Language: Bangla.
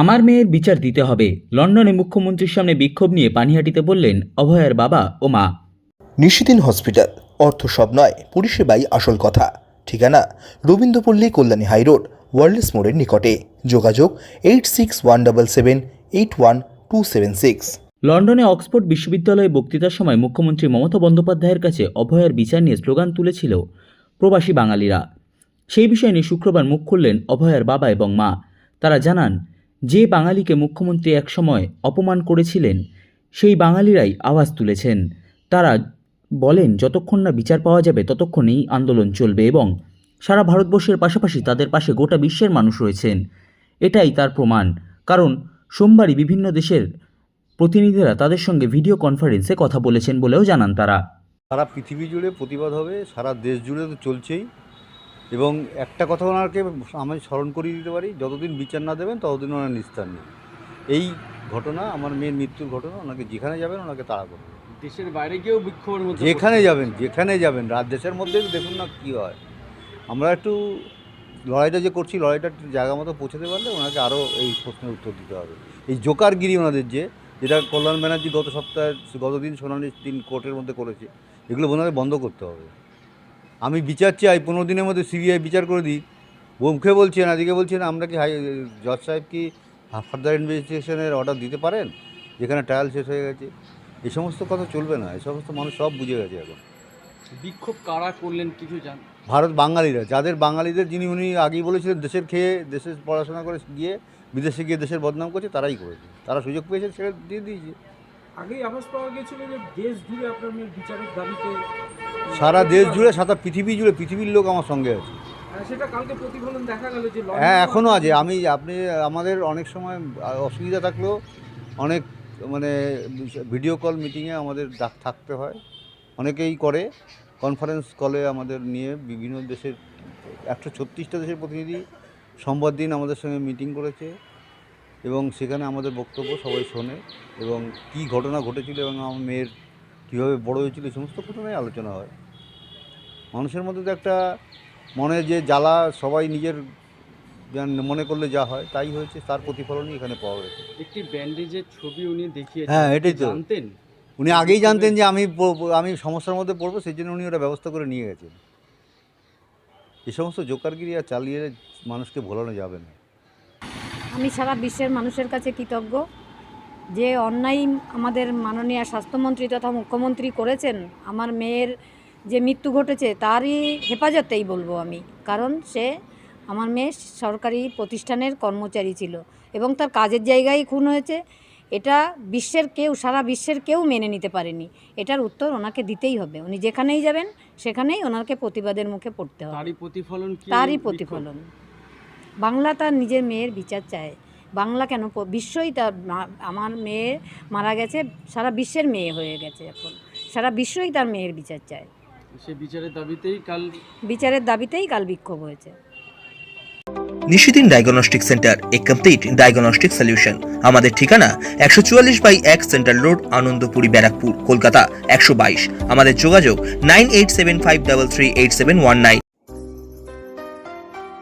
আমার মেয়ের বিচার দিতে হবে। লন্ডনে মুখ্যমন্ত্রীর সামনে বিক্ষোভ নিয়ে পানিহাটিতে বললেন অভয়ার বাবা ও মা। নিশিদিন হসপিটাল অর্থ সব নয় পরিষেবাই আসল কথা। ঠিকানা রবীন্দ্রপল্লী কল্যাণী হাইরোড ওয়ার্ল্ডস মোড়ের নিকটে। যোগাযোগ eight six one double seven eight one two seven six. লন্ডনে অক্সফোর্ড বিশ্ববিদ্যালয়ে বক্তৃতার সময় মুখ্যমন্ত্রী মমতা বন্দ্যোপাধ্যায়ের কাছে অভয়ার বিচার নিয়ে স্লোগান তুলেছিল প্রবাসী বাঙালিরা। সেই বিষয় নিয়ে শুক্রবার মুখ খুললেন অভয়ার বাবা এবং মা। তারা জানান যে বাঙালিকে মুখ্যমন্ত্রী একসময় অপমান করেছিলেন, সেই বাঙালিরাই আওয়াজ তুলেছেন। তারা বলেন, যতক্ষণ না বিচার পাওয়া যাবে, ততক্ষণেই আন্দোলন চলবে এবং সারা ভারতবর্ষের পাশাপাশি তাদের পাশে গোটা বিশ্বের মানুষ রয়েছেন। এটাই তার প্রমাণ। কারণ সোমবারই বিভিন্ন দেশের প্রতিনিধিরা তাদের সঙ্গে ভিডিও কনফারেন্সে কথা বলেছেন বলেও জানান তারা। সারা পৃথিবী জুড়ে প্রতিবাদ হবে, সারা দেশ জুড়ে তো চলছেই। এবং একটা কথা ওনাকে আমি স্মরণ করিয়ে দিতে পারি যতদিন বিচার না দেবেন ততদিন ওনার নিস্তার নেই। এই ঘটনা আমার মেয়ের মৃত্যুর ঘটনা ওনাকে যেখানে যাবেন ওনাকে তাড়া করবে দেশের বাইরে গিয়েও বিক্ষোভের মধ্যে যেখানে যাবেন যেখানে যাবেন রাত দেশের মধ্যে দেখুন না কী হয়। আমরা একটু লড়াইটা যে করছি লড়াইটা একটু জায়গা মতো পৌঁছাতে পারলে ওনাকে আরও এই প্রশ্নের উত্তর দিতে হবে। এই জোকারগিরি ওনাদের যে যেটা কল্যাণ ব্যানার্জি গত সপ্তাহে গতদিন শুনানির দিন কোর্টের মধ্যে করেছে এগুলো ওনাদের বন্ধ করতে হবে। আমি বিচার চাই পনেরো দিনের মধ্যে সিবিআই বিচার করে দিই মুখে বলছেন আজকে বলছেন আমরা কি হাই জজ সাহেব কি ফার্দার ইনভেস্টিগেশনের অর্ডার দিতে পারেন? যেখানে ট্রায়াল শেষ হয়ে গেছে। এই সমস্ত কথা চলবে না এই সমস্ত মানুষ সব বুঝে গেছে এখন। বিক্ষোভ কারা করলেন কিছু জান? ভারত বাঙালিরা যাদের বাঙালিদের যিনি উনি আগেই বলেছিলেন দেশের খেয়ে দেশের পড়াশোনা করে গিয়ে বিদেশে গিয়ে দেশের বদনাম করছে তারাই করেছে। তারা সুযোগ পেয়েছে সেটা দিয়ে দিয়েছে। আগেই আভাস পাওয়া যে দেশ জুড়ে আপনার মেয়ের বিচারের দাবিতে সারা দেশ জুড়ে সারা পৃথিবী জুড়ে পৃথিবীর লোক আমার সঙ্গে আছে। হ্যাঁ, সেটা কালকে প্রতিফলন দেখা গেল যে হ্যাঁ এখনও আছে। আমি আপনি আমাদের অনেক সময় অসুবিধা থাকলেও অনেক মানে ভিডিও কল মিটিংয়ে আমাদের ডাক থাকতে হয়। অনেকেই করে। কনফারেন্স কলে আমাদের নিয়ে বিভিন্ন দেশের একশো ছত্রিশটা দেশের প্রতিনিধি সোমবার দিন আমাদের সঙ্গে মিটিং করেছে। এবং সেখানে আমাদের বক্তব্য সবাই শোনে এবং কী ঘটনা ঘটেছিল এবং আমার মেয়ের কীভাবে বড় হয়েছিল সমস্ত ঘটনায় আলোচনা হয়। মানুষের মধ্যে তো একটা মনে যে জ্বালা সবাই নিজের মনে করলে যা হয় তাই হয়েছে তার প্রতিফলনই এখানে পাওয়া গেছে। একটি ব্যান্ডেজের ছবি উনি দেখিয়েছেন হ্যাঁ, এটাই তো। জানতেন? উনি আগেই জানতেন যে আমি আমি সমস্যার মধ্যে পড়ব সেই জন্য উনি ওটা ব্যবস্থা করে নিয়ে গেছেন। এই সমস্ত জোকারগিরি আর চালিয়ে মানুষকে ভোলানো যাবে না। আমি সারা বিশ্বের মানুষের কাছে কৃতজ্ঞ যে অন্যায় আমাদের মাননীয় স্বাস্থ্যমন্ত্রী তথা মুখ্যমন্ত্রী করেছেন আমার মেয়ের যে মৃত্যু ঘটেছে তারই হেফাজতেই বলব আমি। কারণ সে আমার মেয়ে সরকারি প্রতিষ্ঠানের কর্মচারী ছিল এবং তার কাজের জায়গায় খুন হয়েছে। এটা বিশ্বের কেউ সারা বিশ্বের কেউ মেনে নিতে পারেনি। এটার উত্তর ওনাকে দিতেই হবে। উনি যেখানেই যাবেন সেখানেই ওনাকে প্রতিবাদের মুখে পড়তে হবে। তারই প্রতিফলন তারই প্রতিফলন। বাংলা তার নিজের মেয়ের বিচার চায়। বাংলা কেন বিশ্বই তার আমার মেয়ে মারা গেছে সারা বিশ্বের মেয়ে হয়ে গেছে এখন। সারা বিশ্বই তার মেয়ের বিচার চায়। সে বিচারের দাবিতেই কাল বিচারের দাবিতেই কাল বিক্ষোভ হয়েছে। নিশিদিন ডায়াগনস্টিক সেন্টার এ কমপ্লিট ডায়াগনস্টিক সলিউশন আমাদের ঠিকানা একশো চুয়াল্লিশ বাই এক সেন্ট্রাল রোড আনন্দপুরি ব্যারাকপুর কলকাতা একশো বাইশ। আমাদের যোগাযোগ nine eight seven five double three eight seven one nine.